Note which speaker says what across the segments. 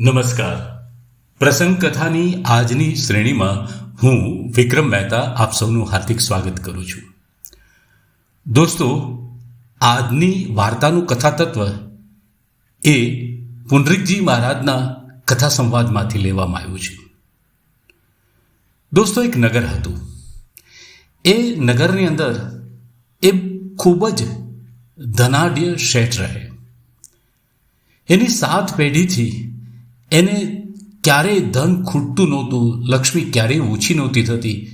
Speaker 1: નમસ્કાર. પ્રસંગ કથાની આજની શ્રેણીમાં હું વિક્રમ મહેતા આપ સૌનું હાર્દિક સ્વાગત કરું છું. દોસ્તો, આજની વાર્તાનું કથાતત્વ એ પુંડરીકજી મહારાજના કથા સંવાદમાંથી લેવામાં આવ્યું છે. દોસ્તો, એક નગર હતું. એ નગરની અંદર એ ખૂબ જ ધનાઢ્ય શેઠ રહે એની સાત પેઢીથી એને ક્યારેય ધન ખૂટતું નહોતું, લક્ષ્મી ક્યારેય ઓછી નહોતી થતી.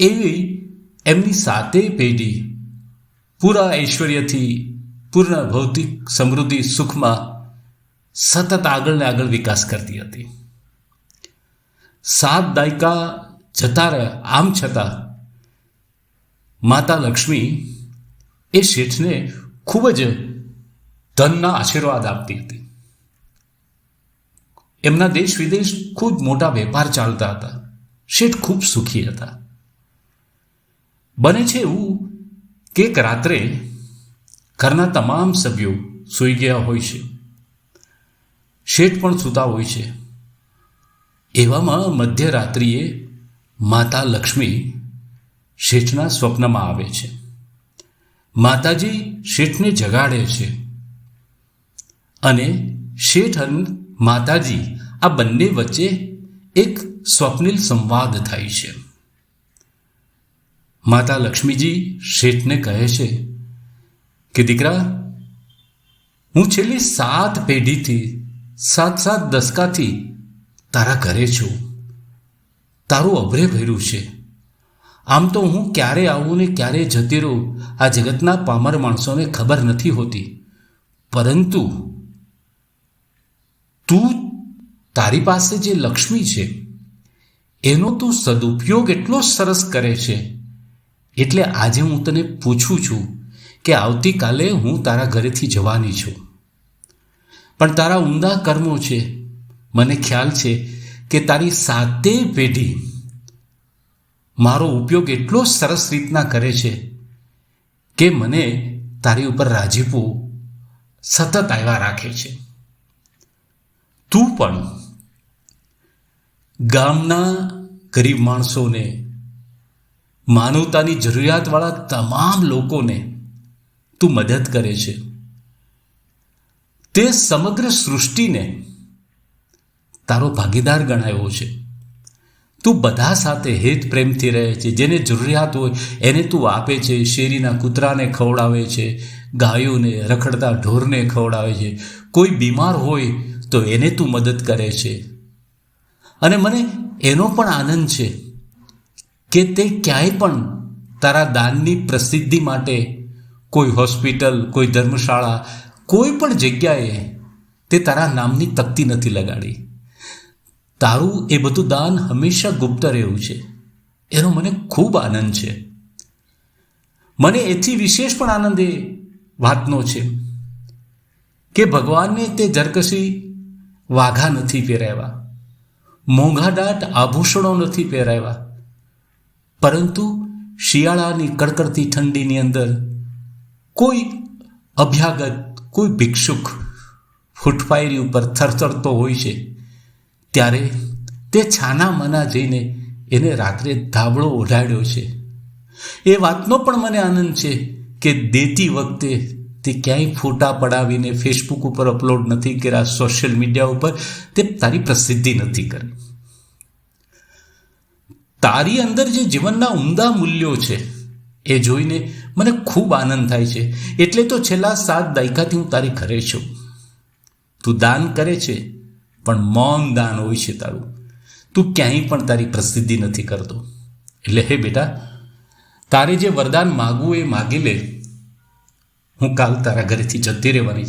Speaker 1: એવી એમની સાતે પેઢી પૂરા ઐશ્વર્યથી, પૂર્ણ ભૌતિક સમૃદ્ધિ સુખમાં સતત આગળ ને આગળ વિકાસ કરતી હતી. સાત દાયકા જતા રહ્યા, આમ છતાં માતા લક્ષ્મી એ શેઠને ખૂબ જ ધનના આશીર્વાદ આપતી હતી. એમના દેશ વિદેશ ખૂબ મોટા વેપાર ચાલતા હતા. શેઠ ખૂબ સુખી હતા. બને છે એવું કે એક રાત્રે ઘરના તમામ સભ્યો સૂઈ ગયા હોય છે. શેઠ પણ સૂતા હોય છે. એવામાં મધ્યરાત્રિએ માતા લક્ષ્મી શેઠના સ્વપ્નમાં આવે છે. માતાજી શેઠને જગાડે છે. અને શેઠ માતાજી, આ બંને વચ્ચે એક સ્વપ્નિલ સંવાદ થાય છે. માતા લક્ષ્મીજી શેઠને કહે છે કે, દીકરા, હું છેલ્લી સાત પેઢીથી સાત સાત દસકાથી તારા ઘરે છું. તારું અભરે ભર્યું છે. આમ તો હું ક્યારે આવું ને ક્યારે જતી રહું, આ જગતના પામર માણસોને ખબર નથી હોતી. પરંતુ તું તારી પાસે જે લક્ષ્મી છે, એનો તું સદુપયોગ એટલો સરસ કરે છે. એટલે આજે હું તને પૂછું છું કે આવતીકાલે હું તારા ઘરેથી જવાની છું. પણ તારા ઊંડા કર્મો છે. મને ખ્યાલ છે કે તારી સાતે પેઢી મારો ઉપયોગ એટલો સરસ રીતના કરે છે કે મને તારી ઉપર રાજીપો સતત આવ્યા રાખે છે. તું પણ ગામના ગરીબ માણસોને, માનવતાની જરૂરિયાતવાળા તમામ લોકોને તું મદદ કરે છે. તે સમગ્ર સૃષ્ટિને તારો ભાગીદાર ગણાયો છે. તું બધા સાથે હેત પ્રેમથી રહે છે. જેને જરૂરિયાત હોય એને તું આપે છે. શેરીના કૂતરાને ખવડાવે છે. ગાયોને, રખડતા ઢોરને ખવડાવે છે. કોઈ બીમાર હોય તો એને તું મદદ કરે છે. અને મને એનો પણ આનંદ છે કે તે ક્યાંય પણ તારા દાનની પ્રસિદ્ધિ માટે કોઈ હોસ્પિટલ, કોઈ ધર્મશાળા, કોઈ પણ જગ્યાએ તે તારા નામની તકતી નથી લગાડી. તારું એ બધું દાન હંમેશા ગુપ્ત રહેવું છે. એનો મને ખૂબ આનંદ છે. મને એથી વિશેષ પણ આનંદ એ વાતનો છે કે ભગવાનને તે જરકસી વાઘા નથી પહેરાવ્યા. મોંઘાદાટ આભૂષણો નથી પહેરાવ્યા. પરંતુ શિયાળાની કડકડતી ઠંડીની અંદર કોઈ અભ્યાગત, કોઈ ભિક્ષુક ફૂટપાયરી ઉપર થરથરતો હોય છે. ત્યારે તે છાના મના જઈને એને રાત્રે ધાબળો ઓઢાડ્યો છે. એ વાતનો પણ મને આનંદ છે કે દેતી વખતે તે ક્યાંય ફોટા પડાવીને ફેસબુક ઉપર અપલોડ નથી કર્યા સોશિયલ મીડિયા ઉપર, તે તારી પ્રસિદ્ધિ નથી કરી. તારી અંદર જે જીવનના ઉમદા મૂલ્યો છે, એ જોઈને મને ખૂબ આનંદ થાય છે. એટલે તો છેલ્લા સાત દાયકાથી હું તારી ઘરે છું. તું દાન કરે છે, પણ મૌન દાન હોય છે તારું. તું ક્યાંય પણ તારી પ્રસિદ્ધિ નથી કરતો. એટલે હે બેટા, તારે જે વરદાન માગવું એ માગી લે હું કાલ તારા ઘરેથી જતી રહેવાની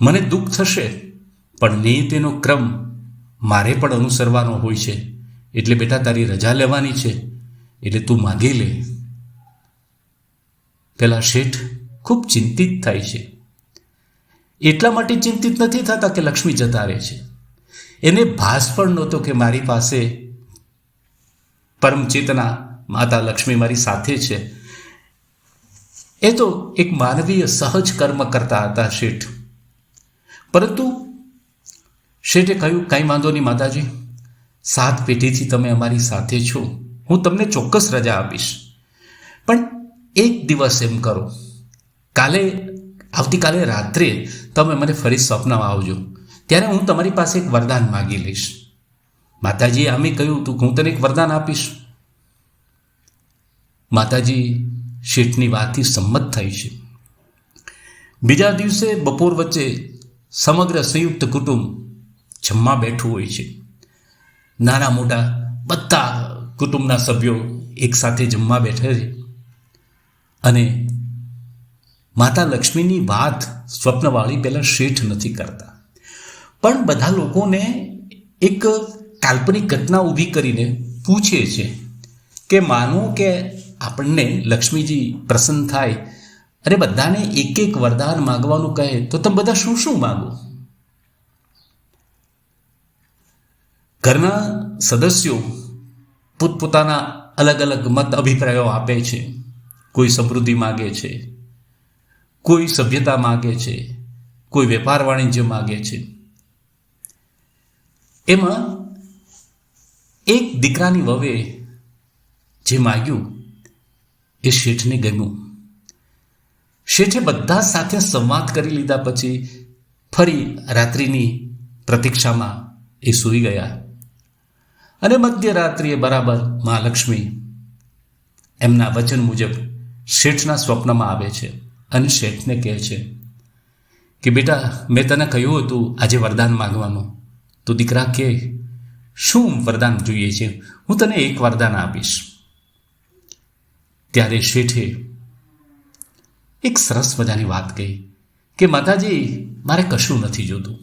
Speaker 1: મને દુઃખ થશે, પણ નિયતિનો ક્રમ મારે પણ અનુસરવાનો હોય છે. એટલે બેટા, તારી રજા લેવાની છે. એટલે તું માગી લે. પેલા શેઠ ખૂબ ચિંતિત થાય છે. એટલા માટે ચિંતિત નથી થતા કે લક્ષ્મી જતા રહે છે. એને ભાસ પણ નહોતો કે મારી પાસે પરમચેતના માતા લક્ષ્મી મારી સાથે છે. એ તો એક માનવીય સહજ કર્મ કરતા હતા શેઠ. પરંતુ શેઠે કહ્યું, કાંઈ વાંધો નહીં માતાજી. સાત પેઢીથી તમે અમારી સાથે છો. હું તમને ચોક્કસ રજા આપીશ. પણ એક દિવસ એમ કરો. કાલે, આવતીકાલે રાત્રે તમે મને ફરી સ્વપ્નમાં આવજો. ત્યારે હું તમારી પાસે એક વરદાન માગી લઈશ. માતાજીએ આમે કહ્યું તું હું તને એક વરદાન આપીશ. માતાજી શેઠની વાતથી સંમત થઈ છે. બીજા દિવસે બપોર વચ્ચે સમગ્ર સંયુક્ત કુટુંબ જમવા બેઠું હોય છે. નાના મોટા બધા કુટુંબના સભ્યો એકસાથે જમવા બેઠે છે. અને માતા લક્ષ્મીની વાત સ્વપ્નવાળી પહેલાં શેઠ નથી કરતા. પણ બધા લોકોને એક કાલ્પનિક ઘટના ઊભી કરીને પૂછે છે કે માનો કે આપણને લક્ષ્મીજી પ્રસન્ન થાય, અને બધાને એક એક વરદાન માગવાનું કહે, તો તમે બધા શું શું માગો? ઘરના સદસ્યો પોતપોતાના અલગ અલગ મત અભિપ્રાયો આપે છે, કોઈ સમૃદ્ધિ માગે છે, કોઈ સભ્યતા માગે છે, કોઈ વેપાર વાણિજ્ય માગે છે. એમાં એક દીકરાની વવે જે માગ્યું એ શેઠને ગમ્યું. શેઠે બધા સાથે સંવાદ કરી લીધા પછી ફરી રાત્રિની પ્રતીક્ષામાં એ સૂઈ ગયા. અને મધ્યરાત્રિએ બરાબર મા લક્ષ્મી એમના વચન મુજબ શેઠના સ્વપ્નમાં આવે છે અને શેઠને કહે છે કે, બેટા, મેં તને કહ્યું હતું આજે વરદાન માગવાનું. તો દીકરા કે, શું વરદાન જોઈએ છે? હું તને એક વરદાન આપીશ. ત્યારે શેઠે એક સરસ મજાની વાત કહી કે, માતાજી, મારે કશું નથી જોતું.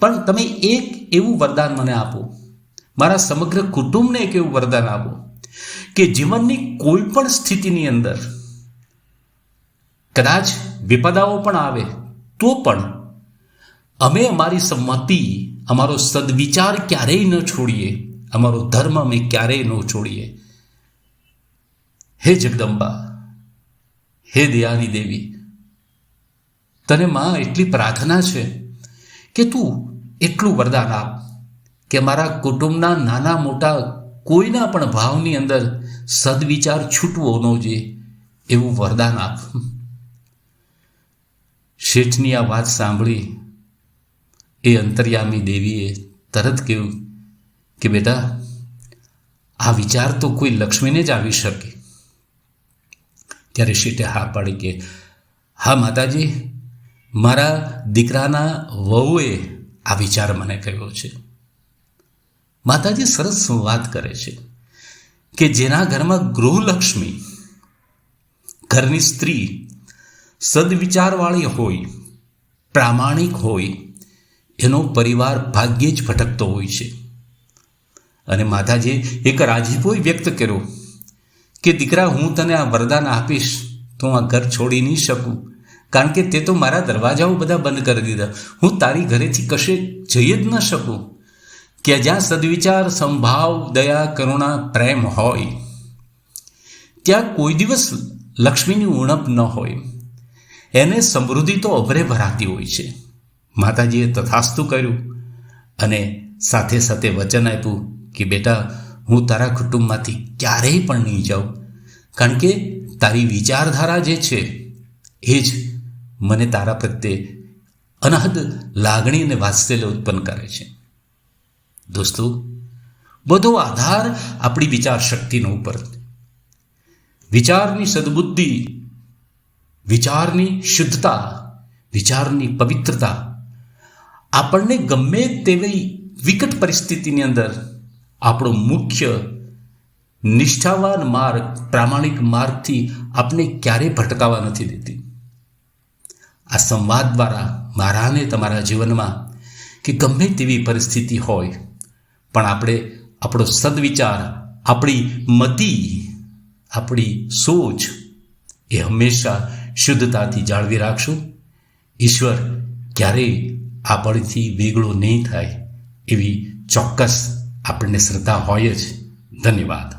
Speaker 1: પણ તમે એક એવું વરદાન મને આપો. મારા સમગ્ર કુટુંબને એક એવું વરદાન આપો કે જીવનની કોઈ પણ સ્થિતિની અંદર કદાચ વિપદાઓ પણ આવે, તો પણ અમે અમારી સંમતિ, અમારો સદવિચાર ક્યારેય ન છોડીએ. અમારો ધર્મ અમે ક્યારેય ન છોડીએ. હે જગદંબા, હે દયાની દેવી, તને માં એટલી પ્રાર્થના છે કે તું એટલું વરદાન આપ કે મારા કુટુંબના નાના મોટા કોઈના પણ ભાવની અંદર સદવિચાર છૂટવો ન જોઈએ એવું વરદાન આપ. શેઠની આ વાત સાંભળી એ અંતર્યામી દેવીએ તરત કહ્યું કે બેટા, આ વિચાર તો કોઈ લક્ષ્મીને જ આવી શકે. ત્યારે શેઠે હા પાડી કે, હા માતાજી, મારા દીકરાના વહુએ આ વિચાર મને કહ્યો છે. માતાજી સરસ વાત કરે છે કે જેના ઘરમાં ગૃહલક્ષ્મી, ઘરની સ્ત્રી સદવિચારવાળી હોય, પ્રામાણિક હોય, એનો પરિવાર ભાગ્યે જ ભટકતો હોય છે. અને માતાજીએ એક રાજીપોય વ્યક્ત કર્યો કે દીકરા, હું તને આ વરદાન આપીશ, તો હું આ ઘર છોડી નહીં શકું. કારણ કે તે તો મારા દરવાજાઓ બધા બંધ કરી દીધા. હું તારી ઘરેથી કશે જઈ જ ન શકું. કે જ્યાં સદવિચાર, સંભાવ, દયા, કરુણા, પ્રેમ હોય, ત્યાં કોઈ દિવસ લક્ષ્મીની ઉણપ ન હોય. એને સમૃદ્ધિ તો અભરે ભરાતી હોય છે. માતાજીએ તથાસ્તુ કર્યું અને સાથે સાથે વચન આપ્યું કે, બેટા હું તારા કુટુંબમાંથી ક્યારેય પણ નહીં જાઉં. કારણ કે તારી વિચારધારા જે છે, એ જ મને તારા પ્રત્યે અનહદ લાગણી અને વાત્સલ્ય ઉત્પન્ન કરે છે. દોસ્તો, બધો આધાર આપણી વિચાર શક્તિનો ઉપર વિચારની સદબુદ્ધિ, વિચારની શુદ્ધતા, વિચારની પવિત્રતા આપણને ગમે તેવી વિકટ પરિસ્થિતિની અંદર આપણો મુખ્ય નિષ્ઠાવાન માર્ગ, પ્રામાણિક માર્ગથી આપને ક્યારેય ભટકાવા નથી દેતી. આ સંવાદ દ્વારા મારાને તમારા જીવનમાં કે ગમે તેવી પરિસ્થિતિ હોય, પણ આપણે આપણો સદવિચાર, આપણી મતી, આપણી સોચ એ હંમેશા શુદ્ધતાથી જાળવી રાખશું. ઈશ્વર ક્યારેય આપણથી વેગળો નહીં થાય એવી ચોક્કસ આપણને શ્રદ્ધા હોય જ ધન્યવાદ